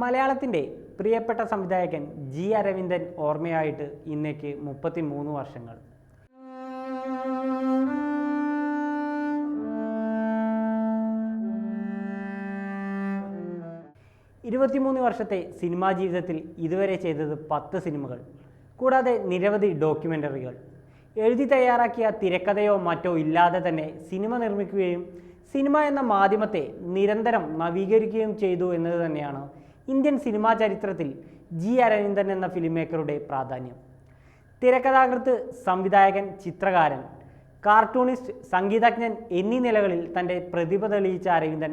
മലയാളത്തിന്റെ പ്രിയപ്പെട്ട സംവിധായകൻ ജി അരവിന്ദൻ ഓർമ്മയായിട്ട് ഇന്നേക്ക് മുപ്പത്തി മൂന്ന് വർഷങ്ങൾ. ഇരുപത്തിമൂന്ന് വർഷത്തെ സിനിമാ ജീവിതത്തിൽ ഇതുവരെ ചെയ്തത് പത്ത് സിനിമകൾ കൂടാതെ നിരവധി ഡോക്യുമെന്ററികൾ. എഴുതി തയ്യാറാക്കിയ തിരക്കഥയോ മറ്റോ ഇല്ലാതെ തന്നെ സിനിമ നിർമ്മിക്കുകയും സിനിമ എന്ന മാധ്യമത്തെ നിരന്തരം നവീകരിക്കുകയും ചെയ്തു എന്നത് തന്നെയാണ് ഇന്ത്യൻ സിനിമാ ചരിത്രത്തിൽ ജി അരവിന്ദൻ എന്ന ഫിലിം മേക്കറുടെ പ്രാധാന്യം. തിരക്കഥാകൃത്ത് സംവിധായകൻ ചിത്രകാരൻ കാർട്ടൂണിസ്റ്റ് സംഗീതജ്ഞൻ എന്നീ നിലകളിൽ തന്റെ പ്രതിഭ തെളിയിച്ച അരവിന്ദൻ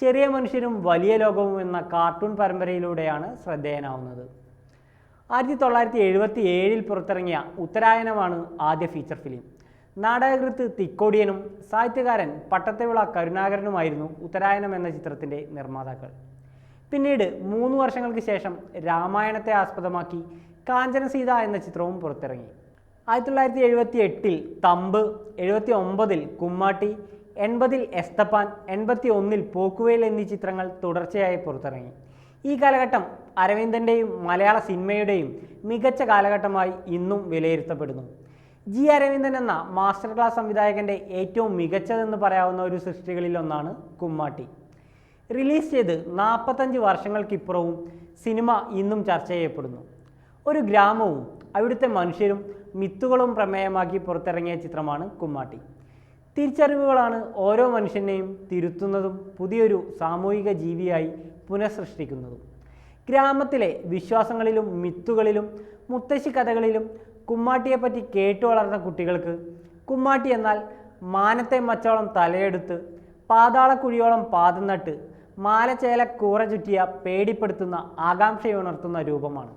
ചെറിയ മനുഷ്യരും വലിയ ലോകവും എന്ന കാർട്ടൂൺ പരമ്പരയിലൂടെയാണ് ശ്രദ്ധേയനാവുന്നത്. ആയിരത്തി തൊള്ളായിരത്തി എഴുപത്തി ഏഴിൽ പുറത്തിറങ്ങിയ ഉത്തരായനമാണ് ആദ്യ ഫീച്ചർ ഫിലിം നാടകകൃത്ത് തിക്കോടിയനും സാഹിത്യകാരൻ പട്ടത്തവിള കരുണാകരനുമായിരുന്നു ഉത്തരായനം എന്ന ചിത്രത്തിന്റെ നിർമ്മാതാക്കൾ. പിന്നീട് മൂന്ന് വർഷങ്ങൾക്ക് ശേഷം രാമായണത്തെ ആസ്പദമാക്കി കാഞ്ചന സീത എന്ന ചിത്രവും പുറത്തിറങ്ങി. ആയിരത്തി തൊള്ളായിരത്തി എഴുപത്തി എട്ടിൽ തമ്പ് എഴുപത്തി ഒമ്പതിൽ കുമ്മാട്ടി എൺപതിൽ എസ്തപ്പാൻ എൺപത്തി ഒന്നിൽ പോക്കുവേൽ എന്നീ ചിത്രങ്ങൾ തുടർച്ചയായി പുറത്തിറങ്ങി. ഈ കാലഘട്ടം അരവിന്ദന്റെയും മലയാള സിനിമയുടെയും മികച്ച കാലഘട്ടമായി ഇന്നും വിലയിരുത്തപ്പെടുന്നു. ജി അരവിന്ദൻ എന്ന മാസ്റ്റർ ക്ലാസ് സംവിധായകന്റെ ഏറ്റവും മികച്ചതെന്ന് പറയാവുന്ന ഒരു സൃഷ്ടികളിലൊന്നാണ് കുമ്മാട്ടി. റിലീസ് ചെയ്ത് നാൽപ്പത്തഞ്ച് വർഷങ്ങൾക്കിപ്പുറവും സിനിമ ഇന്നും ചർച്ച ചെയ്യപ്പെടുന്നു. ഒരു ഗ്രാമവും അവിടുത്തെ മനുഷ്യരും മിത്തുകളും പ്രമേയമാക്കി പുറത്തിറങ്ങിയ ചിത്രമാണ് കുമ്മാട്ടി. തിരിച്ചറിവുകളാണ് ഓരോ മനുഷ്യനെയും തിരുത്തുന്നതും പുതിയൊരു സാമൂഹിക ജീവിയായി പുനഃസൃഷ്ടിക്കുന്നതും. ഗ്രാമത്തിലെ വിശ്വാസങ്ങളിലും മിത്തുകളിലും മുത്തശ്ശി കഥകളിലും കുമ്മാട്ടിയെപ്പറ്റി കേട്ടു വളർന്ന കുട്ടികൾക്ക് കുമ്മാട്ടി എന്നാൽ മാനത്തെ മച്ചോളം തലയെടുത്ത് പാതാളക്കുഴിയോളം പാദം നട്ട് മാലച്ചേല കൂറ ചുറ്റിയ പേടിപ്പെടുത്തുന്ന ആകാംക്ഷയുണർത്തുന്ന രൂപമാണ്.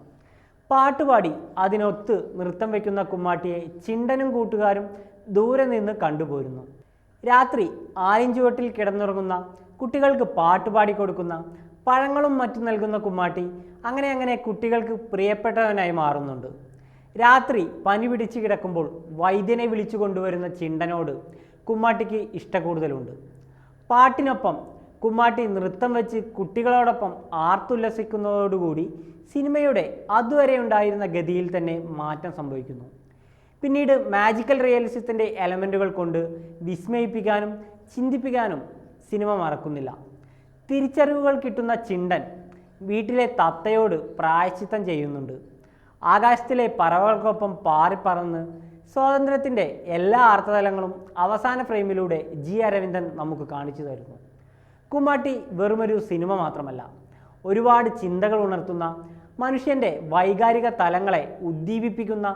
പാട്ടുപാടി അതിനൊത്ത് നൃത്തം വയ്ക്കുന്ന കുമ്മാട്ടിയെ ചിണ്ടനും കൂട്ടുകാരും ദൂരെ നിന്ന് കണ്ടുപോരുന്നു. രാത്രി ആലിഞ്ചുവട്ടിൽ കിടന്നുറങ്ങുന്ന കുട്ടികൾക്ക് പാട്ടുപാടി കൊടുക്കുന്ന പഴങ്ങളും മറ്റും നൽകുന്ന കുമ്മാട്ടി അങ്ങനെ അങ്ങനെ കുട്ടികൾക്ക് പ്രിയപ്പെട്ടവനായി മാറുന്നുണ്ട്. രാത്രി പനി പിടിച്ച് കിടക്കുമ്പോൾ വൈദ്യനെ വിളിച്ചു കൊണ്ടുവരുന്ന ചിണ്ടനോട് കുമ്മാട്ടിക്ക് ഇഷ്ടക്കൂടുതലുണ്ട്. പാട്ടിനൊപ്പം കുമ്മാട്ടി നൃത്തം വെച്ച് കുട്ടികളോടൊപ്പം ആർത്തുല്ലസിക്കുന്നതോടുകൂടി സിനിമയുടെ അതുവരെ ഉണ്ടായിരുന്ന ഗതിയിൽ തന്നെ മാറ്റം സംഭവിക്കുന്നു. പിന്നീട് മാജിക്കൽ റിയലിസത്തിന്റെ എലമെന്റുകൾ കൊണ്ട് വിസ്മയിപ്പിക്കാനും ചിന്തിപ്പിക്കാനും സിനിമ മറക്കുന്നില്ല. തിരിച്ചറിവുകൾ കിട്ടുന്ന ചിണ്ടൻ വീട്ടിലെ തത്തയോട് പ്രായശ്ചിത്തം ചെയ്യുന്നുണ്ട്. ആകാശത്തിലെ പറവകൾക്കൊപ്പം പാറിപ്പറന്ന് സ്വാതന്ത്ര്യത്തിന്റെ എല്ലാ അർത്ഥതലങ്ങളും അവസാന ഫ്രെയിമിലൂടെ ജി അരവിന്ദൻ നമുക്ക് കാണിച്ചു തരുന്നു. കുമ്മാട്ടി വെറുമൊരു സിനിമ മാത്രമല്ല. ഒരുപാട് ചിന്തകൾ ഉണർത്തുന്ന മനുഷ്യന്റെ വൈകാരിക തലങ്ങളെ ഉദ്ദീപിപ്പിക്കുന്ന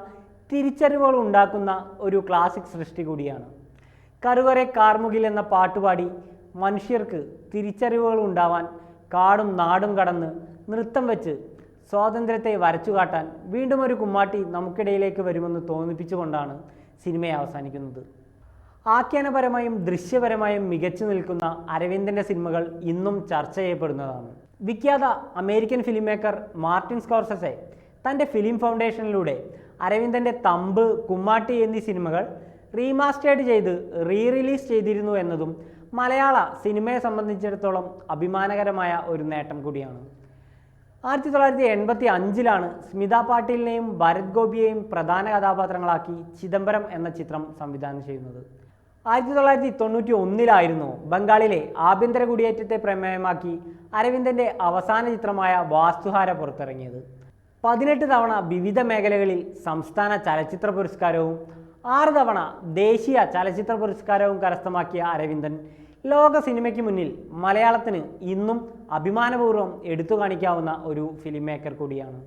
തിരിച്ചറിവുകൾ ഉണ്ടാക്കുന്ന ഒരു ക്ലാസിക് സൃഷ്ടി കൂടിയാണ്. കറുവറെ കാർമുകിൽ എന്ന പാട്ടുപാടി മനുഷ്യർക്ക് തിരിച്ചറിവുകൾ ഉണ്ടാവാൻ കാടും നാടും കടന്ന് നൃത്തം വെച്ച് സ്വാതന്ത്ര്യത്തെ വരച്ചു കാട്ടാൻ വീണ്ടും ഒരു കുമ്മാട്ടി നമുക്കിടയിലേക്ക് വരുമെന്ന് തോന്നിപ്പിച്ചുകൊണ്ടാണ് സിനിമയെ അവസാനിക്കുന്നത്. ആഖ്യാനപരമായും ദൃശ്യപരമായും മികച്ചു നിൽക്കുന്ന അരവിന്ദന്റെ സിനിമകൾ ഇന്നും ചർച്ച ചെയ്യപ്പെടുന്നതാണ്. വിഖ്യാത American film maker Martin Scorsese തന്റെ ഫിലിം ഫൗണ്ടേഷനിലൂടെ അരവിന്ദന്റെ തമ്പ് കുമ്മാട്ടി എന്നീ സിനിമകൾ റീമാസ്റ്റേർഡ് ചെയ്ത് റീ റിലീസ് ചെയ്തിരുന്നു എന്നതും മലയാള സിനിമയെ സംബന്ധിച്ചിടത്തോളം അഭിമാനകരമായ ഒരു നേട്ടം കൂടിയാണ്. ആയിരത്തി തൊള്ളായിരത്തി എൺപത്തി അഞ്ചിലാണ് സ്മിത പാട്ടീലിനെയും ഭരത് ഗോപിയെയും പ്രധാന കഥാപാത്രങ്ങളാക്കി ചിദംബരം എന്ന ചിത്രം സംവിധാനം ചെയ്യുന്നത്. ആയിരത്തി തൊള്ളായിരത്തി തൊണ്ണൂറ്റി ഒന്നിലായിരുന്നു ബംഗാളിലെ ആഭ്യന്തര കുടിയേറ്റത്തെ പ്രമേയമാക്കി അരവിന്ദന്റെ അവസാന ചിത്രമായ വാസ്തുഹാര പുറത്തിറങ്ങിയത്. പതിനെട്ട് തവണ വിവിധ മേഖലകളിൽ സംസ്ഥാന ചലച്ചിത്ര പുരസ്കാരവും ആറ് തവണ ദേശീയ ചലച്ചിത്ര പുരസ്കാരവും കരസ്ഥമാക്കിയ അരവിന്ദൻ ലോക സിനിമയ്ക്ക് മുന്നിൽ മലയാളത്തിന് ഇന്നും അഭിമാനപൂർവം എടുത്തു കാണിക്കാവുന്ന ഒരു ഫിലിം മേക്കർ കൂടിയാണ്.